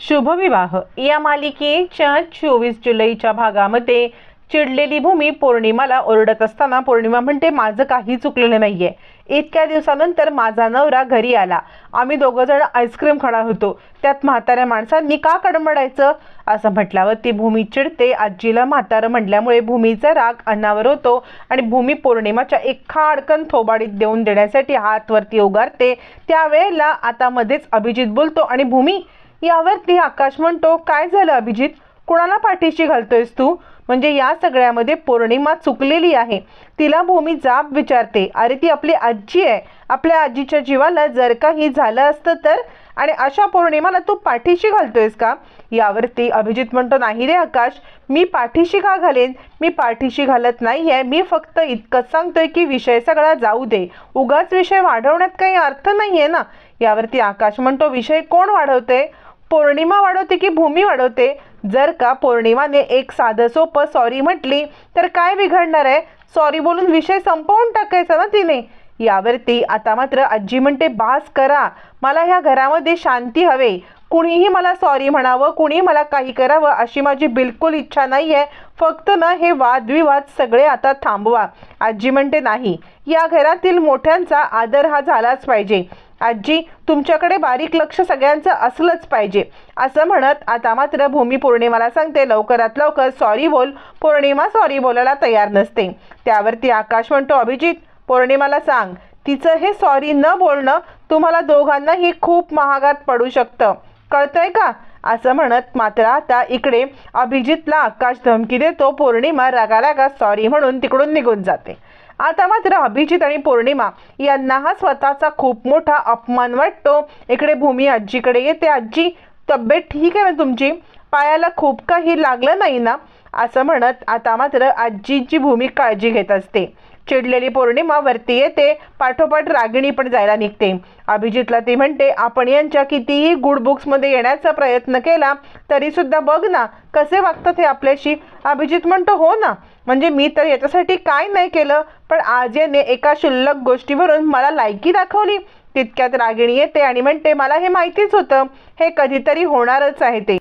शुभविवाह. या मालिकेच्या चोवीस जुलैच्या भागामध्ये चिडलेली भूमी पौर्णिमाला ओरडत असताना पौर्णिमा म्हणते माझं काही चुकलेलं नाहीये. इतक्या दिवसानंतर माझा नवरा घरी आला. आम्ही दोघं जण आईस्क्रीम खाणार होतो. त्यात म्हाताऱ्या माणसांनी का कडमडायचं असं म्हटल्यावर ती भूमी चिडते. आजीला म्हातारं म्हटल्यामुळे भूमीचा राग अन्नावर होतो आणि भूमी पौर्णिमाच्या एक खाडकन थोबाडीत देऊन देण्यासाठी हातवरती उगारते. त्यावेळेला आता मध्येच अभिजित बोलतो आणि भूमी यावरती आकाश म्हणतो काय झालं अभिजित? कुणाला पाठीशी घालतोयस तू? म्हणजे या सगळ्यामध्ये पौर्णिमा चुकलेली आहे. तिला भूमी जाब विचारते. अरे ती आपली आजी आहे. आपल्या आजीच्या जीवाला जर काही झालं असतं तर? आणि अशा पौर्णिमाला तू पाठीशी घालतोयस का? यावरती अभिजित म्हणतो नाही रे आकाश मी पाठीशी का घालेन? मी पाठीशी घालत नाही आहे मी फक्त इतकंच सांगतोय की विषय सगळा जाऊ दे. उगाच विषय वाढवण्यात काही अर्थ नाही आहे ना? यावरती आकाश म्हणतो विषय कोण वाढवते पौर्णिमा वाढवते की भूमी वाढवते? जर का पौर्णिमाने एक साधं सोपं सॉरी म्हटली तर काय बिघडणार आहे? सॉरी बोलून विषय संपवून टाकायचा ना तिने. यावरती आता मात्र आजी म्हणते बास करा. मला ह्या घरामध्ये शांती हवे. कुणीही मला सॉरी म्हणावं कुणी मला काही करावं अशी माझी बिलकुल इच्छा नाही आहे फक्त ना हे वादविवाद सगळे आता थांबवा. आजी म्हणते नाही. या घरातील मोठ्यांचा आदर हा झालाच पाहिजे. आजी तुमच्याकडे बारीक लक्ष सगळ्यांचं असलंच पाहिजे. असं म्हणत आता मात्र भूमी पौर्णिमाला सांगते लवकरात लवकर सॉरी बोल पौर्णिमा सॉरी बोलायला तयार नसते. त्यावरती आकाश म्हणतो अभिजित पौर्णिमाला सांग तिचं हे सॉरी न बोलणं तुम्हाला दोघांनाही खूप महागात पडू शकतं. कळतंय का? असं म्हणत मात्र आता इकडे अभिजितला आकाश धमकी देतो पौर्णिमा रागा रागा सॉरी म्हणून तिकडून निघून जाते. आता मात्र अभिजित आणि पौर्णिमा यांना हा स्वतःचा खूप मोठा अपमान वाटतो. इकडे भूमी आजीकडे येते. आजी तब्येत ठीक आहे ना तुमची? पायाला खूप काही लागलं नाही ना? असं म्हणत आता मात्र आजीची भूमी काळजी घेत असते. चिडलेली पौर्णिमा वरती येते पाठोपाठ रागिणी पण जायला निघते. अभिजितला ती म्हणते आपण यांच्या कितीही गुड बुक्समध्ये येण्याचा प्रयत्न केला तरीसुद्धा बघ ना कसे वागतात हे आपल्याशी. अभिजित म्हणतो हो ना म्हणजे मी तर याच्यासाठी काय नाही केलं पण आजेने एका शुल्लक गोष्टीवरून मला लायकी दाखवली. तितक्यात रागिणी येते आणि म्हणते मला हे माहितीच होतं हे कधीतरी होणारच आहे ते.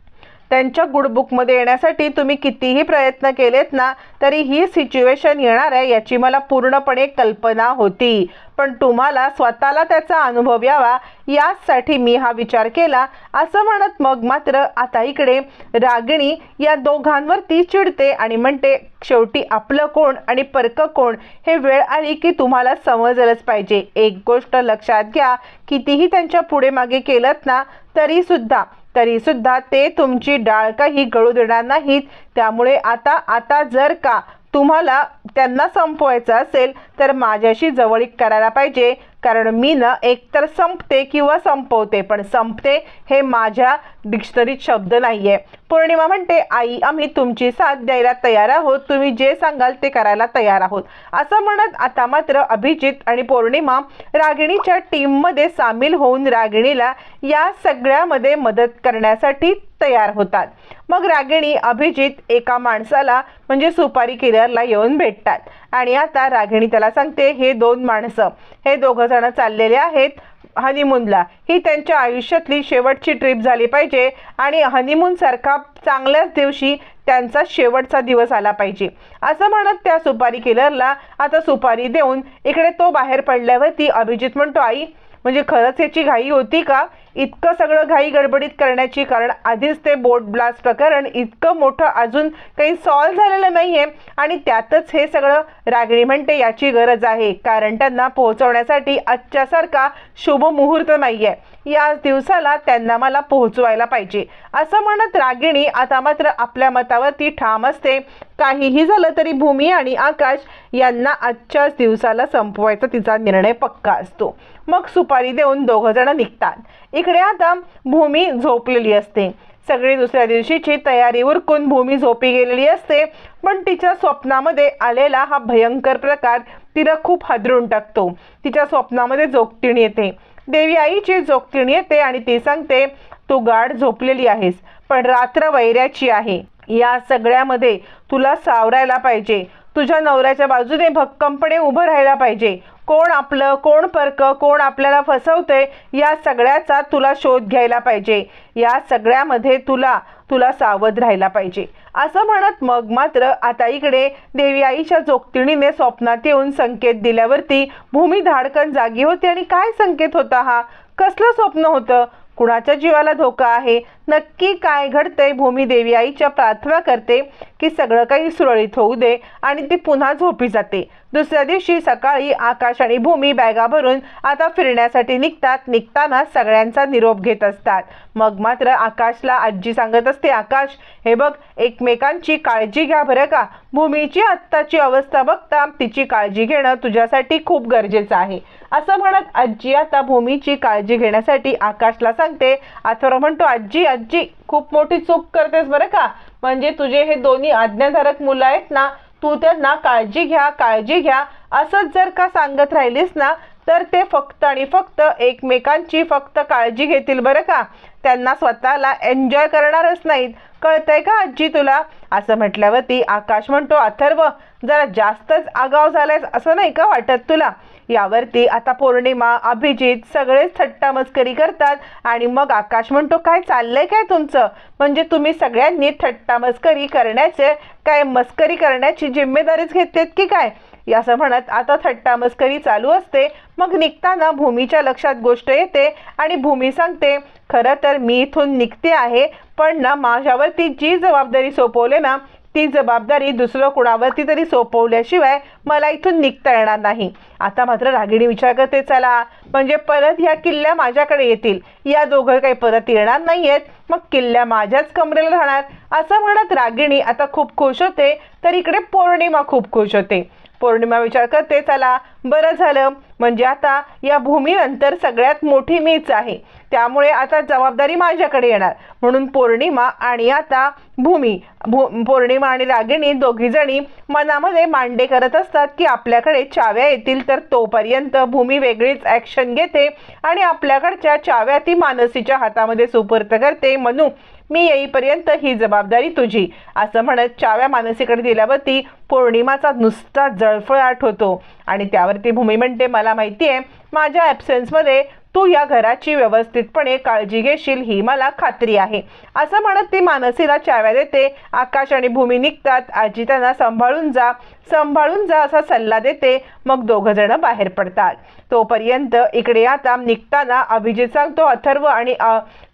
त्यांच्या गुडबुकमध्ये येण्यासाठी तुम्ही कितीही प्रयत्न केलेत ना तरी ही सिच्युएशन येणार आहे याची मला पूर्णपणे कल्पना होती. पण तुम्हाला स्वतःला त्याचा अनुभव यावा यासाठी मी हा विचार केला. असं म्हणत मग मात्र आता इकडे रागिणी या दोघांवर ती चिडते आणि म्हणते शेवटी आपलं कोण आणि परक कोण हे वेळ आली की तुम्हाला समजलंच पाहिजे. एक गोष्ट लक्षात घ्या कितीही त्यांच्या पुढे मागे केलं ना तरीसुद्धा तरीसुद्धा ते तुमची डाळ काही गळू देणार नाहीत. त्यामुळे आता आता जर का तुम्हाला त्यांना संपवायचं असेल तर माझ्याशी जवळीक करायला पाहिजे. कारण मी ना एकतर संपते किंवा संपवते पण संपते हे माझ्या डिक्शनरीत शब्द नाही आहे पौर्णिमा म्हणते आई आम्ही तुमची साथ द्यायला तयार आहोत. तुम्ही जे सांगाल ते करायला तयार आहोत. असं म्हणत आता मात्र अभिजित आणि पौर्णिमा रागिणीच्या टीममध्ये सामील होऊन रागिणीला या सगळ्यामध्ये मदत करण्यासाठी तयार होतात. मग रागिणी अभिजित एका माणसाला म्हणजे सुपारी किलरला येऊन भेटतात. आणि आता रागिणी त्याला सांगते हे दोन माणसं हे दोघं जण चाललेले आहेत हनीमूनला ही त्यांच्या आयुष्यातली शेवटची ट्रिप झाली पाहिजे आणि हनीमून सारखा चांगल्याच दिवशी त्यांचा शेवटचा दिवस आला पाहिजे. असं म्हणत त्या सुपारी किलरला आता सुपारी देऊन इकडे तो बाहेर पडल्यावरती अभिजित म्हणतो आई म्हणजे खरंच याची घाई होती का? इतकं सगळं घाई गडबडीत करण्याची कारण आधीच ते बोट ब्लास्ट प्रकरण इतकं मोठं अजून काही सॉल्व्ह झालेलं नाही आहे आणि त्यातच हे सगळं रागणी म्हणते याची गरज आहे. कारण त्यांना पोहोचवण्यासाठी आजच्यासारखा शुभ मुहूर्त नाही आहे या दिवसाला त्यांना मला पोहोचवायला पाहिजे. असं म्हणत रागिणी आता मात्र आपल्या मतावरती ठाम असते. काहीही झालं तरी भूमी आणि आकाश यांना आजच्याच दिवसाला संपवायचा तिचा निर्णय पक्का असतो. मग सुपारी देऊन दोघं जण निघतात. इकडे आता भूमी झोपलेली असते. सगळी दुसऱ्या दिवशीची तयारी उरकून भूमी झोपी गेलेली असते. पण तिच्या स्वप्नामध्ये आलेला हा भयंकर प्रकार तिला खूप हादरून टाकतो. तिच्या स्वप्नामध्ये जोगतीण येते. देवी आईची जोगतीण येते आणि ती सांगते तू गाढ झोपलेली आहेस पण रात्र वैऱ्याची आहे. या सगळ्यामध्ये तुला सावरायला पाहिजे. तुझ्या नवऱ्याच्या बाजूने भक्कमपणे उभं राहायला पाहिजे. कोण आपलं कोण परक कोण आपल्याला फसवते या सगळ्याचा तुला शोध घ्यायला पाहिजे. या सगळ्यामध्ये तुला तुला सावध राहायला पाहिजे. असं म्हणत मग मात्र आता इकडे देवी आईच्या जोगतिणीने स्वप्नात येऊन संकेत दिल्यावरती भूमी धाडकन जागी होती आणि काय संकेत होता हा? कसलं स्वप्न होतं? कुणाच्या जीवाला धोका आहे? नक्की काय घडतंय? भूमी देवी आईच्या प्रार्थना करते की सगळं काही सुरळीत होऊ दे आणि ती पुन्हा झोपी जाते. दुसऱ्या दिवशी सकाळी आकाश आणि भूमी बॅगा भरून आता फिरण्यासाठी निघतात. निघताना सगळ्यांचा निरोप घेत असतात. मग मात्र आकाशला आजी सांगत असते आकाश हे बघ एकमेकांची काळजी घ्या बरं का. भूमीची आत्ताची अवस्था बघता तिची काळजी घेणं तुझ्यासाठी खूप गरजेचं आहे. असं म्हणत आजी आता भूमीची काळजी घेण्यासाठी आकाशला सांगते. अथवा म्हणतो आजी आजी खूप मोठी चूक करतेस बरं का? म्हणजे तुझे हे दोन्ही आज्ञाधारक मुलं आहेत ना तू त्यांना काळजी घ्या काळजी घ्या. असंच जर का सांगत राहिलीस ना तर ते फक्त आणि फक्त एकमेकांची फक्त काळजी घेतील बरं का? त्यांना स्वतःला एन्जॉय करणारच नाहीत. कळतंय का आजी तुला? असं म्हटल्यावरती आकाश म्हणतो अथर्व जरा जास्तच आगाव झालायस असं नाही का वाटत तुला? यावरती आता पौर्णिमा अभिजित सगळेच थट्टा मस्करी करतात आणि मग आकाश म्हणतो काय चाललंय काय तुमचं? म्हणजे तुम्ही सगळ्यांनी थट्टा मस्करी करण्याचे काय मस्करी करण्याची जिम्मेदारीच घेतलीत की काय? असं म्हणत आता थट्टा मस्करी चालू असते मग निघताना भूमीच्या लक्षात गोष्ट येते आणि भूमी सांगते खरं तर मी इथून निघते आहे पण ना माझ्यावरती जी जबाबदारी सोपवले ना ती जबाबदारी दुसरं कुणावरती तरी सोपवल्याशिवाय मला इथून निघता येणार नाही. आता मात्र रागिणी विचार करते चला म्हणजे परत ह्या किल्ल्या माझ्याकडे येतील. या दोघं काही परत येणार नाही आहेत मग किल्ल्या माझ्याच कमरेला राहणार. असं म्हणत रागिणी आता खूप खुश होते तर इकडे पौर्णिमा खूप खुश होते. पौर्णिमा विचार करते चला बरं झालं. म्हणजे आता या भूमीनंतर सगळ्यात मोठी मीच आहे. त्यामुळे आता जबाबदारी माझ्याकडे येणार. म्हणून पौर्णिमा आणि आता भूमी भू पौर्णिमा आणि रागिणी दोघीजणी मनामध्ये मांडे करत असतात की आपल्याकडे चाव्या येतील तर तोपर्यंत भूमी वेगळीच ॲक्शन घेते आणि आपल्याकडच्या चाव्या ती मानसीच्या हातामध्ये सुपूर्त करते. म्हणून मी येईपर्यंत ही जबाबदारी तुझी. असं म्हणत चाव्या मानसीकडे दिल्यावरती पौर्णिमाचा नुसता जळफळाट होतो. आणि त्यावरती भूमी म्हणते मला माहिती आहे माझ्या ॲबसेन्समध्ये तू या घराची व्यवस्थितपणे काळजी घेशील ही मला खात्री आहे. असं म्हणत ती मानसीला चाव्या देते. आकाश आणि भूमी निघतात. आजी त्यांना सांभाळून जा. सांभाळून जा असा सल्ला देते. मग दोघं जण बाहेर पडतात. तोपर्यंत इकडे आता निघताना अभिजित सांगतो अथर्व आणि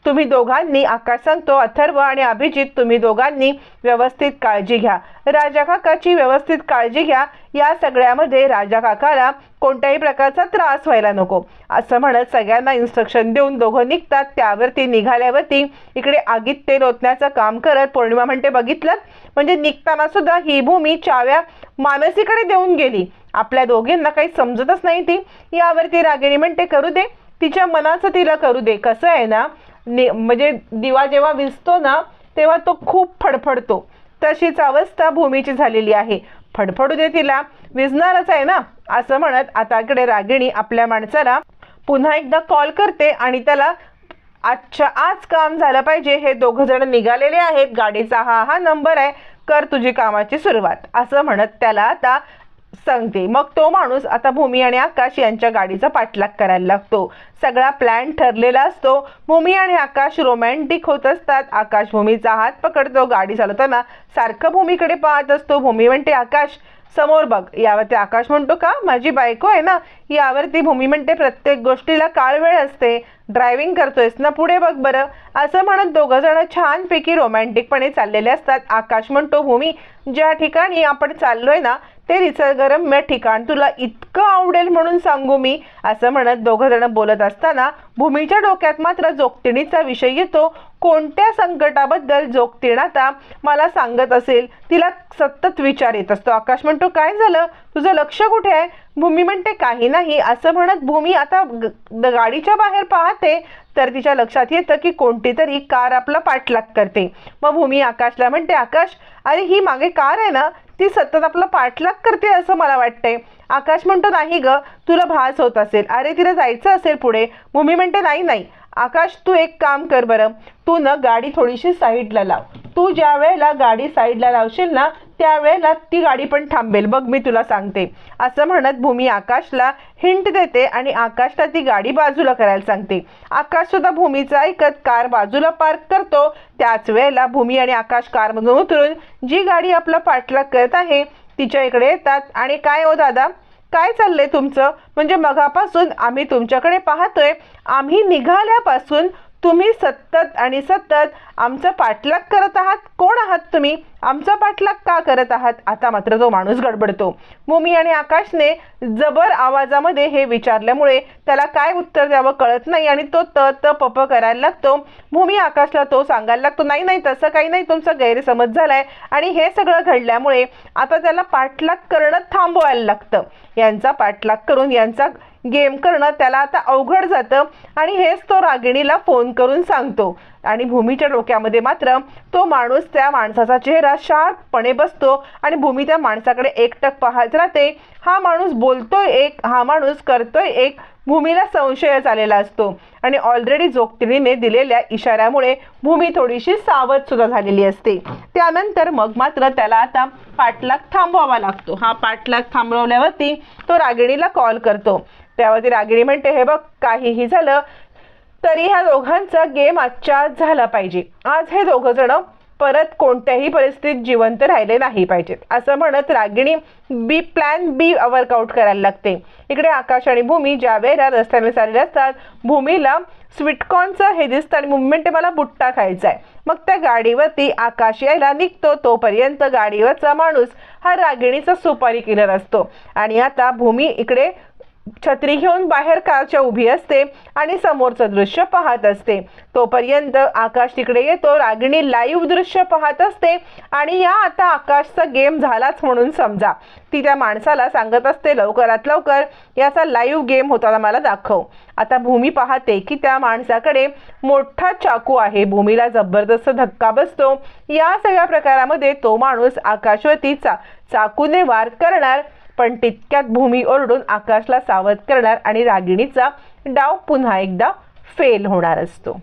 तुम्ही दोघांनी आकाश सांगतो अथर्व आणि अभिजित तुम्ही दोघांनी व्यवस्थित काळजी घ्या. राजा काकाची व्यवस्थित काळजी घ्या. या सगळ्यामध्ये राजा काकाला कोणत्याही प्रकारचा त्रास व्हायला नको. असं म्हणत सगळ्यांना इन्स्ट्रक्शन देऊन दोघं निघतात. त्यावरती निघाल्यावरती इकडे आगीत तेल ओतण्याचं काम करत पौर्णिमा म्हणते बघितलं? म्हणजे निघताना सुद्धा ही भूमी चाव्या मानसीकडे देऊन गेली. आपल्या दोघींना काही समजतच नाही ती. यावरती रागिणी म्हणते करू दे. तिच्या मनाचं तिला करू दे. कसं आहे ना म्हणजे दिवा जेव्हा विजतो ना तेव्हा तो खूप फडफडतो. तशीच अवस्था भूमीची झालेली आहे. फडफडू दे तिला. विजणारच आहे ना? असं म्हणत आता इकडे रागिणी आपल्या माणसाला पुन्हा एकदा कॉल करते आणि त्याला आजच्या आज काम झालं पाहिजे. हे दोघं जण निघालेले आहेत. गाडीचा हा हा नंबर आहे. कर तुझी कामाची सुरुवात. असं म्हणत त्याला आता सांगते. मग तो माणूस आता भूमी आणि आकाश यांच्या गाडीचा पाठलाग करायला लागतो. सगळा प्लॅन ठरलेला असतो. भूमी आणि आकाश रोमॅन्टिक होत असतात. आकाश भूमीचा हात पकडतो. गाडी चालवताना सारखं भूमीकडे पाहत असतो. भूमी म्हणते आकाश समोर बघ. यावरती आकाश म्हणतो का? माझी बायको आहे ना? यावरती भूमी म्हणते प्रत्येक गोष्टीला काळ वेळ असते. ड्रायव्हिंग करतोयस ना पुढे बघ बरं. असं म्हणत दोघं जण छानपैकी रोमॅन्टिकपणे चाललेले असतात. आकाश म्हणतो भूमी ज्या ठिकाणी आपण चाललोय ना ते निसर्गरम्य ठिकाण. तुला इतकं आवडेल म्हणून सांगू मी असं म्हणत दोघं जण बोलत असताना भूमीच्या डोक्यात मात्र जोगतिणीचा विषय येतो. कोणत्या संकटाबद्दल जोगतीण आता मला सांगत असेल तिला सतत विचार येत असतो. आकाश म्हणतो काय झालं? तुझं लक्ष कुठे आहे? भूमी म्हणते काही नाही. असं म्हणत भूमी आता गाडीच्या बाहेर पाहते तर तिच्या लक्षात येतं की कोणती तरी कार आपला पाठलाग करते. मग भूमी आकाशला म्हणते आकाश अरे ही मागे कार आहे ना? ती सतत आपला पाठलाग करते असं मला वाटतंय. आकाश म्हणतो नाही ग तुला भास होत असेल. अरे तिला जायचं असेल पुढे. मम्मी म्हणते नाही नाही. आकाश तू एक काम कर बरं. तू ना गाडी थोडीशी साईडला लाव. तू ज्या वेळेला गाडी साईडला लावशील ना त्यावेळेला ती गाडी पण थांबेल. बघ मी तुला सांगते. असं म्हणत भूमी आकाशला हिंट देते आणि आकाशला ती गाडी बाजूला करायला सांगते. आकाश सुद्धा भूमीचं ऐकत कार बाजूला पार्क करतो. त्याच वेळेला भूमी आणि आकाश कारमधून उतरून जी गाडी आपला पाठलाग करत आहे तिच्या इकडे येतात. आणि काय हो दादा? काय चाललंय तुमचं? म्हणजे मगापासून आम्ही तुमच्याकडे पाहतोय आम्ही निघाल्यापासून तुम्ही सतत आणि सतत आमचा पाठलाग करत आहात. कोण आहात तुम्ही? आमचा पाठलाग का करत आहात? आता मात्र तो माणूस गडबडतो. मुमी आणि आकाशने जबर आवाजामध्ये हे विचारल्यामुळे त्याला काय उत्तर द्यावं कळत नाही आणि तो त त पप करायला लागतो. भूमी आकाशला तो सांगायला लागतो नाही नाही तसं काही नाही. तुमचा गैरसमज झालाय. आणि हे सगळं घडल्यामुळे आता त्याला पाठलाग करणं थांबवायला लागतं. यांचा पाठलाग करून यांचा गेम करणं त्याला आता अवघड जातं आणि हेच तो रागिणीला फोन करून सांगतो. आणि भूमीच्या डोक्यामध्ये मात्र तो माणूस त्या माणसाचा चेहरा शार्पपणे बसतो आणि भूमी त्या माणसाकडे एकटक पाहत राहते. हा माणूस बोलतोय एक हा माणूस करतोय एक भूमीला संशयच आलेला असतो. आणि ऑलरेडी जोगतिणीने दिलेल्या इशाऱ्यामुळे भूमी थोडीशी सावध सुद्धा झालेली असते. त्यानंतर मग मात्र त्याला आता पाठलाग थांबवावा लागतो. हा पाठलाग थांबवल्यावरती तो रागिणीला कॉल करतो. त्यावरती रागिणी म्हणते हे बघ काहीही झालं तरी ह्या दोघांचा गेम आजच्या आज झाला पाहिजे. आज हे दोघं जण परत कोणत्याही परिस्थितीत जिवंत राहिले नाही पाहिजेत. असं म्हणत रागिणी बी प्लॅन बी वर्कआउट करायला लागते. इकडे आकाश आणि भूमी ज्या वेळेला रस्त्याने चालले असतात भूमीला स्वीटकॉर्नचं हे दिसतं आणि मुवमेंट मला बुट्टा खायचा आहे. मग त्या गाडीवरती आकाश यायला निघतो तोपर्यंत गाडीवरचा माणूस हा रागिणीचा सुपारी किलर असतो. आणि आता भूमी इकडे छत्री घेऊन बाहेर कारच्या उभी असते आणि समोरचं दृश्य पाहत असते. तोपर्यंत आकाश तिकडे येतो रागिणी लाईव्ह दृश्य पाहत असते आणि या आता आकाशचा गेम झालाच म्हणून समजा. ती त्या माणसाला सांगत असते लवकरात लवकर याचा लाईव्ह गेम होताना मला दाखव. आता भूमी पाहते की त्या माणसाकडे मोठा चाकू आहे. भूमीला जबरदस्त धक्का बसतो. या सगळ्या प्रकारामध्ये तो माणूस आकाशवरती चा चाकूने वार करणार पण तितक्यात भूमी ओरडून आकाशला सावध करणार आणि रागिणीचा डाव पुन्हा एकदा फेल होणार असतो.